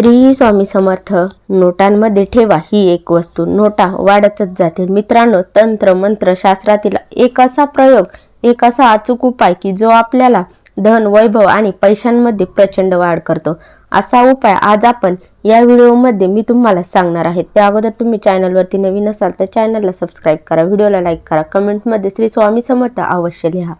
श्री स्वामी समर्थ नोटांमध्ये ठेवा ही एक वस्तू. नोटा वाढतच जाते मित्रांनो तंत्र मंत्र शास्त्रातील एक असा प्रयोग एक असा अचूक उपाय की जो आपल्याला धन वैभव आणि पैशांमध्ये प्रचंड वाढ करतो. असा उपाय आज आपण या व्हिडिओमध्ये मी तुम्हाला सांगणार आहे. त्या अगोदर तुम्ही चॅनलवरती नवीन असाल तर चॅनलला सबस्क्राईब करा व्हिडिओला लाईक करा कमेंटमध्ये श्री स्वामी समर्थ अवश्य लिहा.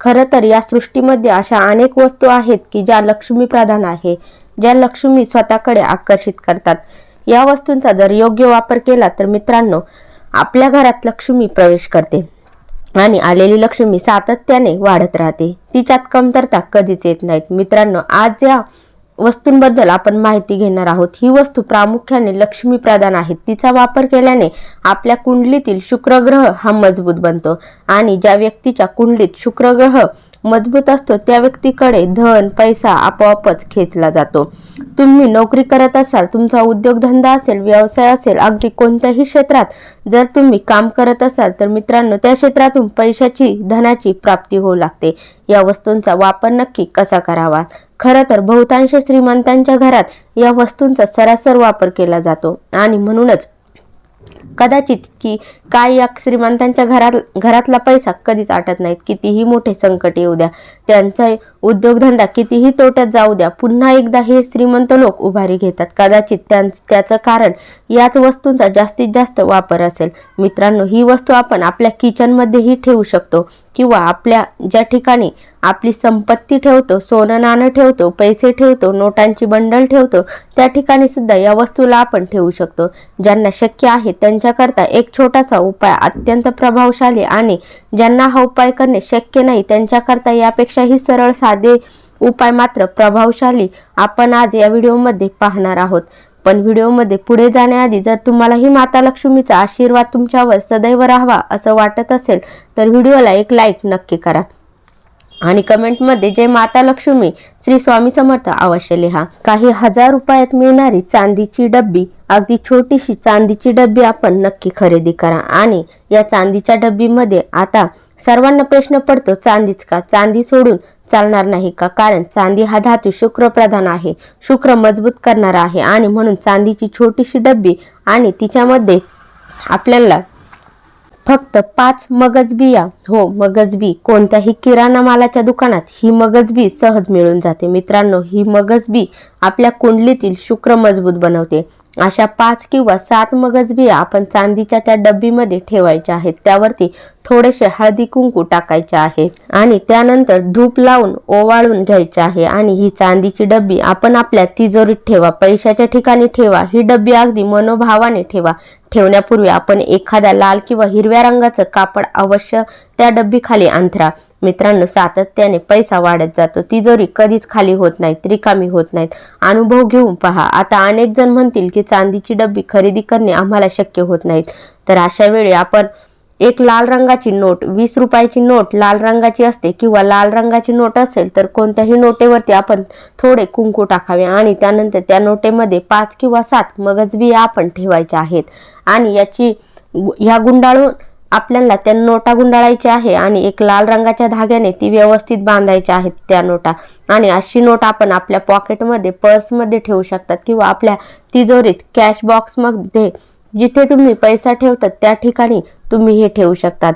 खरं तर या सृष्टीमध्ये अशा अनेक वस्तू आहेत की ज्या लक्ष्मी प्रधान आहे. ज्या लक्ष्मी स्वतःकडे आकर्षित करतात. या वस्तूंचा जर योग्य वापर केला तर मित्रांनो आपल्या घरात लक्ष्मी प्रवेश करते आणि आलेली लक्ष्मी सातत्याने वाढत राहते. तिच्यात कमतरता कधीच येत नाहीत. मित्रांनो आज या वस्तूंबद्दल आपण माहिती घेणार आहोत. ही वस्तू प्रामुख्याने लक्ष्मी प्रदान आहे तिचा वापर केल्याने आपल्या कुंडलीतील शुक्र ग्रह हा मजबूत बनतो आणि ज्या व्यक्तीच्या कुंडलीत शुक्रग्रह मजबूत असतो त्या व्यक्तीकडे धन पैसा आपोआपच खेचला जातो. तुम्ही नोकरी करत असाल तुमचा उद्योगधंदा असेल व्यवसाय असेल अगदी कोणत्याही क्षेत्रात जर तुम्ही काम करत असाल तर मित्रांनो त्या क्षेत्रातून पैशाची धनाची प्राप्ती होऊ लागते. या वस्तूंचा वापर नक्की कसा करावा? खरं तर बहुतांश श्रीमंतांच्या घरात या वस्तूंचा सरासर वापर केला जातो. आणि म्हणूनच कदाचित की काय या श्रीमंतांच्या घरात घरातला पैसा कधीच आटत नाहीत. कितीही मोठे संकट येऊ द्या त्यांचा उद्योगधंदा कितीही तोट्यात जाऊ द्या पुन्हा एकदा हे श्रीमंत लोक उभारी घेतात. कदाचित त्याचं कारण याच वस्तूंचा जास्तीत जास्त वापर असेल. मित्रांनो ही वस्तू आपण आपल्या किचनमध्येही ठेवू शकतो किंवा आपल्या ज्या ठिकाणी आपली संपत्ती ठेवतो सोनं नाणं ठेवतो पैसे ठेवतो नोटांची बंडल ठेवतो त्या ठिकाणी सुद्धा या वस्तूला आपण ठेवू शकतो. ज्यांना शक्य आहे त्यांच्याकरता एक छोटासा उपाय अत्यंत प्रभावशाली आणि ज्यांना हा उपाय करणे शक्य नाही त्यांच्याकरता यापेक्षाही सरळ साधे उपाय मात्र प्रभावशाली आपण आज या व्हिडिओमध्ये पाहणार आहोत. पण व्हिडिओमध्ये पुढे जाण्याआधी जर तुम्हालाही माता लक्ष्मीचा आशीर्वाद तुमच्यावर सदैव राहावा असं वाटत असेल तर व्हिडिओला एक लाईक नक्की करा. आणि कमेंटमध्ये जय माता लक्ष्मी श्री स्वामी समर्थ अवश्य लिहा. काही हजार रुपयात मिळणारी चांदीची डब्बी अगदी छोटीशी चांदीची डब्बी आपण नक्की खरेदी करा. आणि या चांदीच्या डब्बीमध्ये आता सर्वांना प्रश्न पडतो चांदीच का? चांदी सोडून चालणार नाही का? कारण चांदी हा धातू शुक्र प्रधान आहे शुक्र मजबूत करणारा आहे. आणि म्हणून चांदीची छोटीशी डब्बी आणि तिच्यामध्ये आपल्याला फक्त पाच मगज बिया. हो मगजबी कोणत्याही किराणा मालाच्या दुकानात ही मगजबी सहज मिळून जाते. मित्रांनो ही मगजबी आपल्या कुंडलीतील शुक्र मजबूत बनवते. अशा पाच किंवा सात मगज बिया आपण चांदीच्या त्या डब्बीमध्ये ठेवायच्या आहेत. त्यावरती थोडेसे हळदी कुंकू टाकायचे आहे आणि त्यानंतर धूप लावून ओवाळून घ्यायचे आहे आणि ही चांदीची डब्बी आपण आपल्या तिजोरीत ठेवा. पैशाच्या ठिकाणी ठेवा. ही डब्बी अगदी मनोभावाने ठेवा. ठेवण्यापूर्वी आपण एखाद्या लाल किंवा हिरव्या रंगाचं कापड अवश्य त्या डब्बीखाली अंथरा. मित्रांनो सातत्याने पैसा वाढत जातो. तिजोरी कधीच खाली होत नाहीत रिकामी होत नाहीत. अनुभव घेऊन पहा. आता अनेक जण म्हणतील की चांदीची डब्बी खरेदी करणे आम्हाला शक्य होत नाहीत. तर अशा वेळी आपण एक लाल रंगाची नोट वीस रुपयाची नोट लाल रंगाची असते किंवा लाल रंगाची नोट असेल तर कोणत्याही नोटेवरती आपण थोडे कुंकू टाकावे आणि त्यानंतर त्या नोटेमध्ये पाच किंवा सात मगजबिया आपण ठेवायच्या आहेत. आणि याची ह्या गुंडाळून आपल्याला त्या नोटा गुंडाळायच्या आहे आणि एक लाल रंगाच्या धाग्याने ती व्यवस्थित बांधायच्या आहेत त्या नोटा. आणि अशी नोट आपण आपल्या पॉकेटमध्ये पर्समध्ये ठेवू शकतात किंवा आपल्या तिजोरीत कॅश बॉक्समध्ये जिथे तुम्ही पैसा ठेवतात त्या ठिकाणी तुम्ही हे ठेवू शकतात.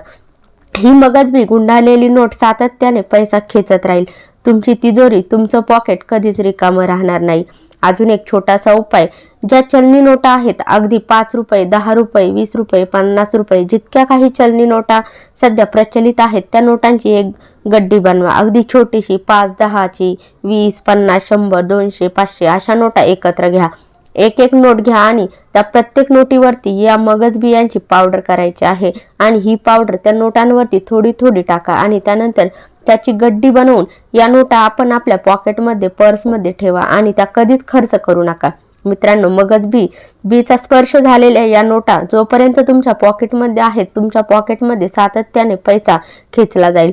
ही मगजबी गुंडाळलेली नोट सातत्याने पैसा खेचत राहील. तुमची तिजोरी तुमचं पॉकेट कधीच रिकामं राहणार नाही. अजून एक छोटासा उपाय ज्या चलनी नोटा आहेत अगदी पाच रुपये दहा रुपये वीस रुपये पन्नास रुपये जितक्या काही चलनी नोटा सध्या प्रचलित आहेत त्या नोटांची एक गड्डी बनवा. अगदी छोटीशी पाच दहाची वीस पन्नास शंभर दोनशे पाचशे अशा नोटा एकत्र घ्या. एक एक नोट घ्या आणि त्या प्रत्येक नोटीवरती या मगज बियांची पावडर करायची आहे. आणि ही पावडर त्या नोटांवरती थोडी थोडी टाका आणि त्यानंतर त्याची गड्डी बनवून या नोटा आपण आपल्या पॉकेटमध्ये पर्समध्ये ठेवा आणि त्या कधीच खर्च करू नका. मित्रांनो मगज बी बीचा स्पर्श झालेल्या या नोटा जोपर्यंत तुमच्या पॉकेटमध्ये आहेत तुमच्या पॉकेटमध्ये सातत्याने पैसा खेचला जाईल.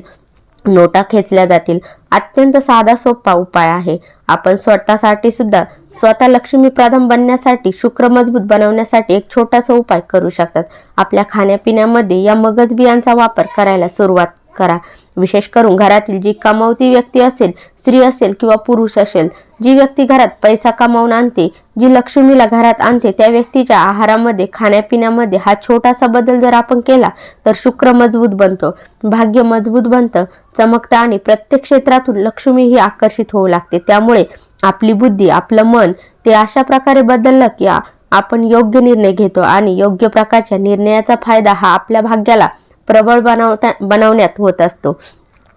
नोटा खेचल्या जातील. अत्यंत साधा सोपा उपाय आहे. आपण स्वतःसाठी सुद्धा स्वतः लक्ष्मी प्रधान बनण्यासाठी शुक्र मजबूत बनवण्यासाठी एक छोटासा उपाय करू शकतात. आपल्या खाण्यापिण्यामध्ये या मगज बियांचा वापर करायला सुरुवात करा. विशेष करून घरातील जी कमावती व्यक्ती असेल स्त्री असेल किंवा पुरुष असेल जी व्यक्ती घरात पैसा कमावून आणते जी लक्ष्मीला घरात आणते त्या व्यक्तीच्या आहारामध्ये खाण्यापिण्यामध्ये हा छोटासा बदल जर आपण केला तर शुक्र मजबूत बनतो. भाग्य मजबूत बनतं. चमकतं आणि प्रत्येक क्षेत्रातून लक्ष्मी ही आकर्षित होऊ लागते. त्यामुळे आपली बुद्धी आपलं मन ते अशा प्रकारे बदललं की आपण योग्य निर्णय घेतो आणि योग्य प्रकारच्या निर्णयाचा फायदा हा आपल्या भाग्याला प्रबळ बनवता बनवण्यात होत असतो.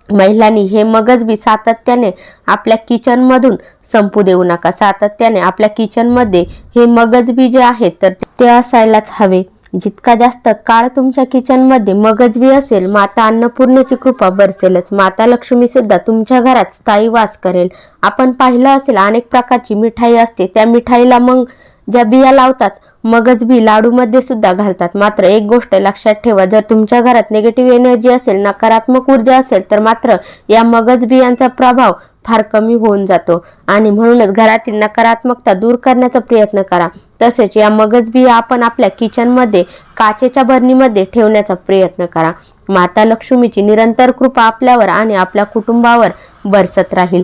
महिलांनी हे मगजबी सातत्याने आपल्या किचनमधून संपू देऊ नका. सातत्याने आपल्या किचनमध्ये हे मगजबी जे आहेत तर ते असायलाच हवे. जितका जास्त काळ तुमच्या किचनमध्ये मगजबी असेल माता अन्नपूर्णेची कृपा बरसेलच. माता लक्ष्मी सुद्धा तुमच्या घरात स्थायी वास करेल. आपण पाहिलं असेल अनेक प्रकारची मिठाई असते त्या मिठाईला मग ज्या बिया लावतात मगज बी लाडूमध्ये सुद्धा घालतात. मात्र एक गोष्ट लक्षात ठेवा जर तुमच्या घरात निगेटिव्ह एनर्जी असेल नकारात्मक ऊर्जा असेल तर मात्र या मगज बियांचा प्रभाव फार कमी होऊन जातो. आणि म्हणूनच घरातील नकारात्मकता दूर करण्याचा प्रयत्न करा. तसेच या मगजबी आपण आपल्या किचनमध्ये काचेच्या बरणीमध्ये ठेवण्याचा प्रयत्न करा. माता लक्ष्मीची निरंतर कृपा आपल्यावर आणि आपल्या कुटुंबावर बरसत राहील.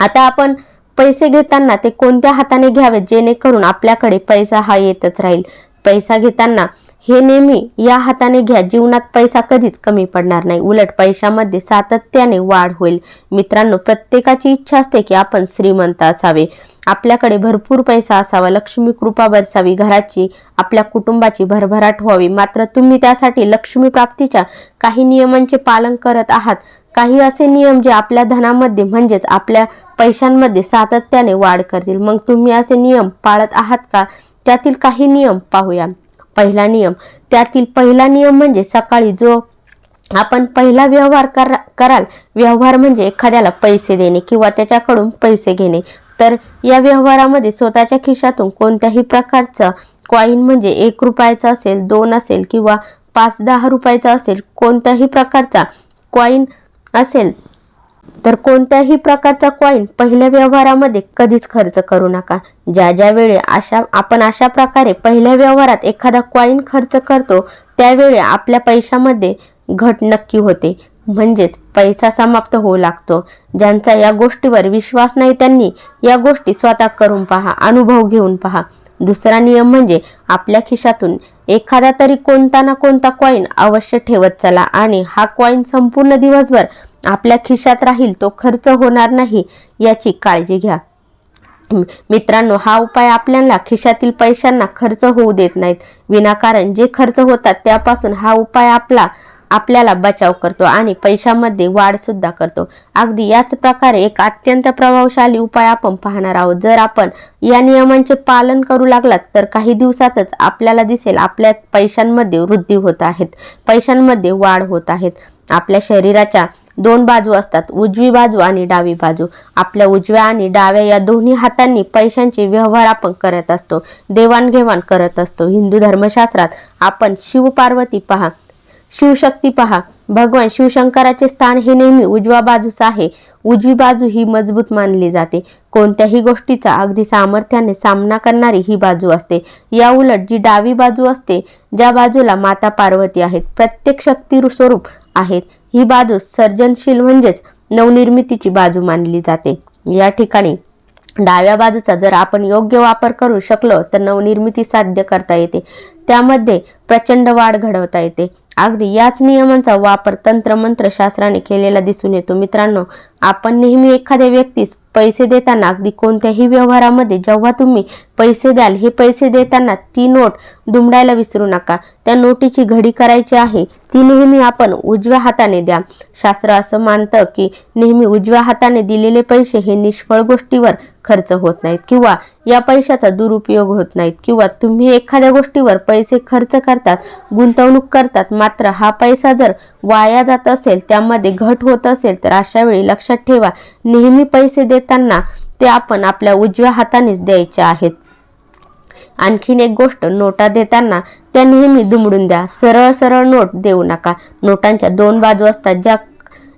आता आपण पैसे घेताना ते कोणत्या हाताने घ्यावेत जेणेकरून आपल्याकडे पैसा हा येतच राहील? पैसा घेताना हे नेहमी या हाताने घ्या. जीवनात पैसा कधीच कमी पडणार नाही. उलट पैशामध्ये सातत्याने वाढ होईल. मित्रांनो प्रत्येकाची इच्छा असते की आपण श्रीमंत असावे. आपल्याकडे भरपूर पैसा असावा. लक्ष्मी कृपा बरसावी. घराची आपल्या कुटुंबाची भरभराट व्हावी. मात्र तुम्ही त्यासाठी लक्ष्मी प्राप्तीच्या काही नियमांचे पालन करत आहात. काही असे नियम जे आपल्या धनामध्ये म्हणजेच आपल्या पैशांमध्ये सातत्याने वाढ करतील. मग तुम्ही असे नियम पाळत आहात का? त्यातील काही नियम पाहूया. पहिला नियम. त्यातील पहिला नियम म्हणजे सकाळी जो आपण पहिला व्यवहार करा कराल व्यवहार म्हणजे एखाद्याला पैसे देणे किंवा त्याच्याकडून पैसे घेणे. तर या व्यवहारामध्ये स्वतःच्या खिशातून कोणत्याही प्रकारचं कॉईन म्हणजे एक रुपयाचा असेल दोन असेल किंवा पाच दहा रुपयाचा असेल कोणत्याही प्रकारचा कॉईन असेल तर कोणत्याही प्रकारचा कॉईन पहिल्या व्यवहारामध्ये कधीच खर्च करू नका. ज्या ज्या वेळी अशा आपण अशा प्रकारे पहिल्या व्यवहारात एखादा कॉईन खर्च करतो त्यावेळी आपल्या पैशामध्ये घट नक्की होते. म्हणजेच पैसा समाप्त होऊ लागतो. ज्यांचा या गोष्टीवर विश्वास नाही त्यांनी या गोष्टी स्वतः करून पहा अनुभव घेऊन पहा. दुसरा नियम म्हणजे आपल्या खिशातून एखादा तरी कोणता ना कोणता कॉईन अवश्य ठेवत चला आणि हा कॉईन संपूर्ण दिवसभर आपल्या खिशात राहील तो खर्च होणार नाही याची काळजी घ्या. मित्रांनो हा उपाय आपल्याला खिशातील पैशांना खर्च होऊ देत नाहीत. विनाकारण जे खर्च होतात त्यापासून हा उपाय आपला आपल्याला बचाव करतो आणि पैशामध्ये वाढ सुद्धा करतो. अगदी याच प्रकारे एक अत्यंत प्रभावशाली उपाय आपण पाहणार आहोत. जर आपण या नियमांचे पालन करू लागलात तर काही दिवसातच आपल्याला दिसेल आपल्या पैशांमध्ये वृद्धी होत आहेत. पैशांमध्ये वाढ होत आहेत. आपल्या शरीराच्या दोन बाजू असतात उजवी बाजू आणि डावी बाजू. आपल्या उजव्या आणि डाव्या या दोन्ही हातांनी पैशांचे व्यवहार आपण करत असतो देवाणघेवाण करत असतो. हिंदू धर्मशास्त्रात आपण शिवपार्वती पहा शिवशक्ती पहा. भगवान शिवशंकराचे स्थान हे नेहमी उजव्या बाजूस आहे. उजवी बाजू ही मजबूत मानली जाते. कोणत्याही गोष्टीचा अगदी सामर्थ्याने सामना करणारी ही बाजू असते. या उलट जी डावी बाजू असते ज्या बाजूला माता पार्वती आहेत प्रत्येक शक्ती स्वरूप आहेत. ही बाजू सर्जनशील म्हणजेच नवनिर्मितीची बाजू मानली जाते. या ठिकाणी डाव्या बाजूचा जर आपण योग्य वापर करू शकलो तर नवनिर्मिती साध्य करता येते. त्यामध्ये प्रचंड वाढ घडवता येते. अगदी याच नियमांचा वापर तंत्रमंत्र शास्त्राने केलेला दिसून येतो. मित्रांनो आपण नेहमी एखाद्या व्यक्तीस पैसे देताना अगदी कोणत्याही व्यवहारामध्ये जेव्हा तुम्ही पैसे द्याल हे पैसे देताना ती नोट दुमडायला विसरू नका. त्या नोटीची घडी करायची आहे ती नेहमी आपण उजव्या हाताने द्या. शास्त्र असं मानतं की नेहमी उजव्या हाताने दिलेले पैसे हे निष्फळ गोष्टीवर खर्च होत नाहीत किंवा या पैशाचा दुरुपयोग होत नाहीत. किंवा तुम्ही एखाद्या गोष्टीवर पैसे खर्च करतात गुंतवणूक करतात मात्र हा पैसा जर वाया जात असेल त्यामध्ये घट होत असेल तर अशा वेळी लक्षात ठेवा नेहमी पैसे देताना ते आपण आपल्या उजव्या हातानेच द्यायचे आहेत. आणखीन एक गोष्ट नोटा देताना त्या नेहमी दुमडून द्या. सरळ सरळ नोट देऊ नका. नोटांच्या दोन बाजू असतात ज्या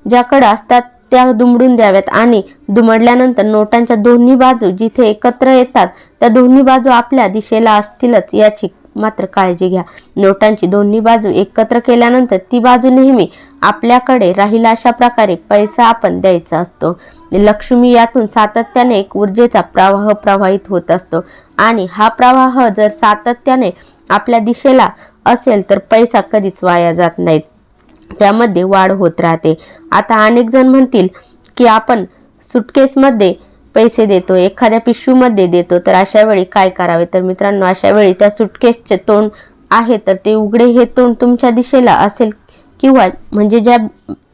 ज्याकडे असतात त्या दुमडून द्याव्यात आणि दुमडल्यानंतर नोटांच्या दोन्ही बाजू जिथे एकत्र येतात त्या दोन्ही बाजू आपल्या दिशेला असतीलच याची मात्र काळजी घ्या. नोटांची दोन्ही बाजू एकत्र केल्यानंतर ती बाजू नेहमी आपल्याकडे राहील अशा प्रकारे पैसा आपण द्यायचा असतो. लक्ष्मी यातून सातत्याने एक ऊर्जेचा प्रवाह प्रवाहित होत असतो आणि हा प्रवाह जर सातत्याने आपल्या दिशेला असेल तर पैसा कधीच वाया जात नाहीत. त्यामध्ये वाढ होत राहते. आता अनेक जण म्हणतील की आपण सुटकेसमध्ये पैसे देतो एखाद्या पिशवीमध्ये देतो तर अशा वेळी काय करावे? तर मित्रांनो अशा वेळी त्या सुटकेसचे तोंड आहे तर ते उघडे हे तोंड तुमच्या दिशेला असेल किंवा म्हणजे ज्या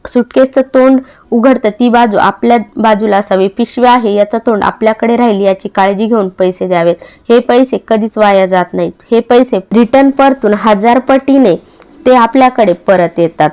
सुटकेसचं तोंड उघडतं ती बाजू आपल्या बाजूला असावी. पिशवी आहे याचं तोंड आपल्याकडे राहील याची काळजी घेऊन पैसे द्यावेत. हे पैसे कधीच वाया जात नाहीत. हे पैसे रिटर्न परतून हजार पटीने ते आपल्याकडे परत येतात.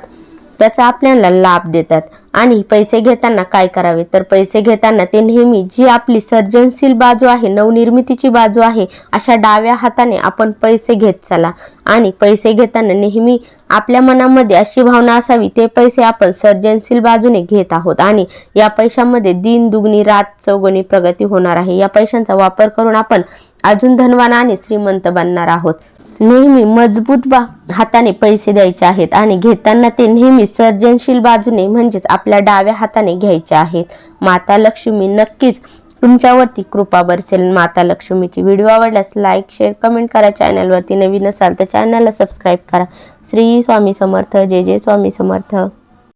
त्याचा आपल्याला लाभ देतात. आणि पैसे घेताना काय करावे? तर पैसे घेताना ते नेहमी जी आपली सर्जनशील बाजू आहे नवनिर्मितीची बाजू आहे अशा डाव्या हाताने आपण पैसे घेत चला. आणि पैसे घेताना नेहमी आपल्या मनामध्ये अशी भावना असावी ते पैसे आपण सर्जनशील बाजूने घेत आहोत. आणि या पैशांमध्ये दिन दुगणी रात चौगणी प्रगती होणार आहे. या पैशांचा वापर करून आपण अजून धनवान आणि श्रीमंत बनणार आहोत. नेहमी मजबूत बा हाताने पैसे द्यायचे आहेत आणि घेताना ते नेहमी सर्जनशील बाजूने म्हणजेच आपल्या डाव्या हाताने घ्यायचे आहेत. माता लक्ष्मी नक्कीच तुमच्यावरती कृपा बरसेल. माता लक्ष्मीची व्हिडिओ आवडल्यास लाईक शेअर कमेंट करा. चॅनलवरती नवीन असाल तर चॅनलला सबस्क्राईब करा. श्री स्वामी समर्थ. जय जय स्वामी समर्थ.